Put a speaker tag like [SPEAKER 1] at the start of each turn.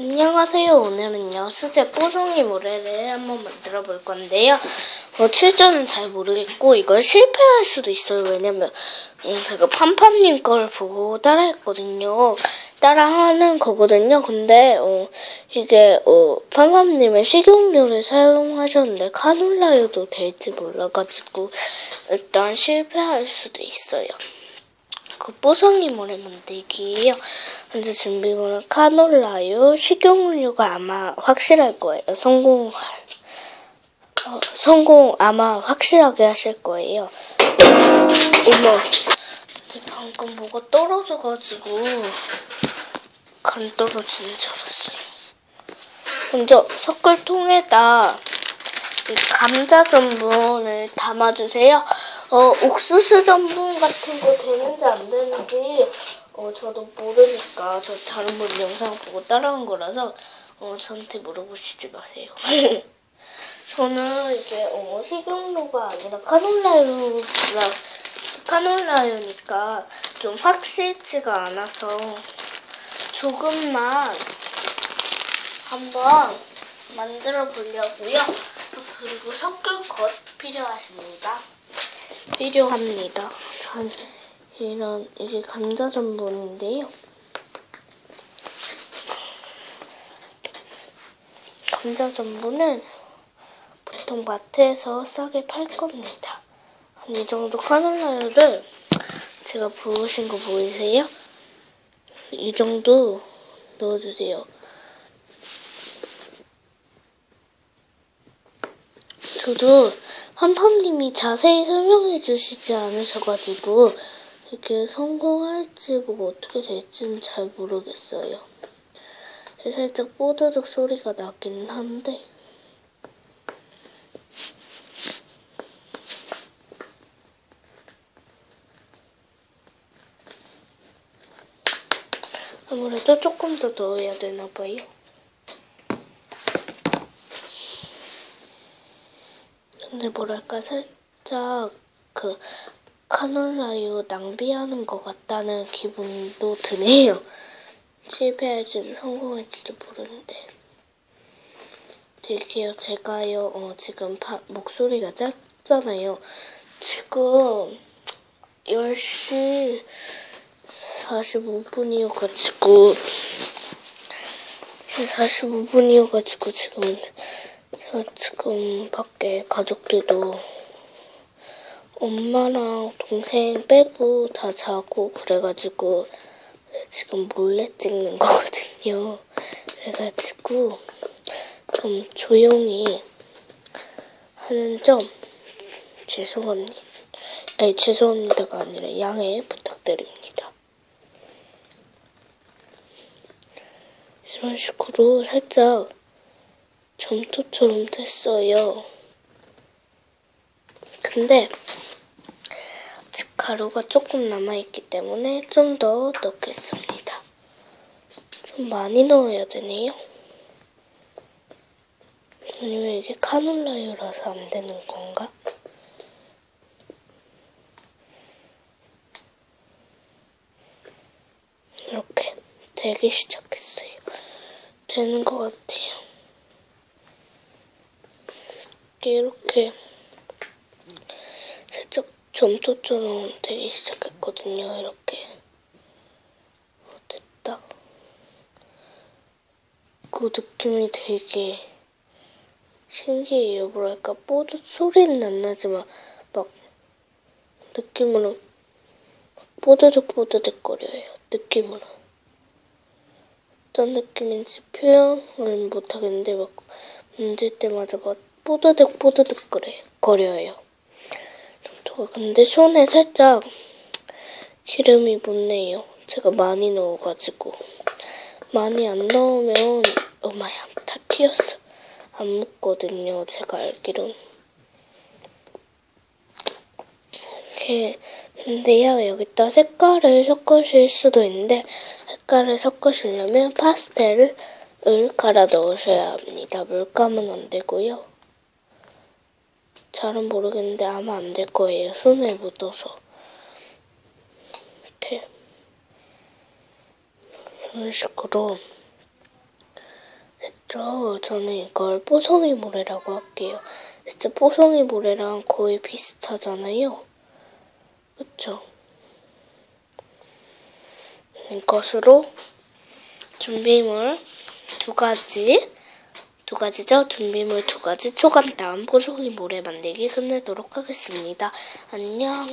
[SPEAKER 1] 안녕하세요. 오늘은요, 수제 뽀송이 모래를 한번 만들어 볼 건데요. 어, 출전은 잘 모르겠고, 이걸 실패할 수도 있어요. 왜냐면, 음, 제가 팜팜님 걸 보고 따라 했거든요. 따라 하는 거거든요. 근데, 어, 이게, 어, 팜팜님은 식용유를 사용하셨는데, 카놀라유도 될지 몰라가지고, 일단 실패할 수도 있어요. 그 뽀송이 모래 만들기예요. 먼저 준비물은 카놀라유, 식용유가 아마 확실할 거예요. 성공, 어, 성공 아마 확실하게 하실 거예요. 어머, 방금 뭐가 떨어져가지고 간 떨어지는 줄 알았어요. 먼저 섞을 통에다 이 감자 전분을 담아주세요. 어, 옥수수 전분 같은 거 되는지 안 되는지 어, 저도 모르니까 저 다른 분 영상 보고 따라한 거라서 어, 저한테 물어보시지 마세요. 저는 이게 어, 식용유가 아니라 카놀라유라 카놀라유니까 좀 확실치가 않아서 조금만 한번 만들어 보려고요. 그리고 섞을 것 필요하십니다. 필요합니다. 전 이런 이게 감자 전분인데요. 감자 전분은 보통 마트에서 싸게 팔 겁니다. 한 이 정도 카놀라유를 제가 부으신 거 보이세요? 이 정도 넣어주세요. 저도 한팜님이 자세히 설명해 주시지 않으셔가지고 이게 성공할지 뭐 어떻게 될지는 잘 모르겠어요. 살짝 뽀드득 소리가 나긴 한데 아무래도 조금 더 넣어야 되나 봐요. 근데 뭐랄까 살짝 그 카놀라유 낭비하는 것 같다는 기분도 드네요. 실패할지도 성공할지도 모르는데. 되게요, 제가요, 어, 지금 바, 목소리가 작잖아요. 지금 10시 45분이어가지고, 45분이어가지고 지금, 지금 밖에 가족들도 엄마랑 동생 빼고 다 자고 그래가지고 지금 몰래 찍는 거거든요. 그래가지고 좀 조용히 하는 점 죄송합니다. 아니 죄송합니다가 아니라 양해 부탁드립니다. 이런 식으로 살짝 점토처럼 됐어요. 근데 아직 가루가 조금 남아있기 때문에 좀 더 넣겠습니다. 좀 많이 넣어야 되네요. 아니면 이게 카놀라유라서 안 되는 건가? 이렇게 되기 시작했어요. 되는 것 같아요. 이렇게 살짝 점토처럼 되기 시작했거든요. 이렇게 어, 됐다. 그 느낌이 되게 신기해요. 뭐랄까 뽀드 소리는 안 나지만 막 느낌으로 뽀드득 뽀드득 거려요. 느낌으로 어떤 느낌인지 표현을 못하겠는데 막 만질 때마다 막 뽀드득 뽀드득 거려요. 거려요. 근데 손에 살짝 기름이 묻네요. 제가 많이 넣어가지고 많이 안 넣으면 어마야 다 튀었어. 안 묻거든요. 제가 알기론. 이렇게 근데요 여기다 색깔을 섞으실 수도 있는데 색깔을 섞으시려면 파스텔을 갈아 넣으셔야 합니다. 물감은 안 되고요. 잘은 모르겠는데 아마 안 될 거예요. 손에 묻어서. 이렇게 이런 식으로 저, 저는 이걸 뽀송이 모래라고 할게요. 진짜 뽀송이 모래랑 거의 비슷하잖아요. 그쵸? 이것으로 준비물 두 가지, 두 가지죠? 준비물 두 가지 초간단 뽀송이 모래 만들기 끝내도록 하겠습니다. 안녕.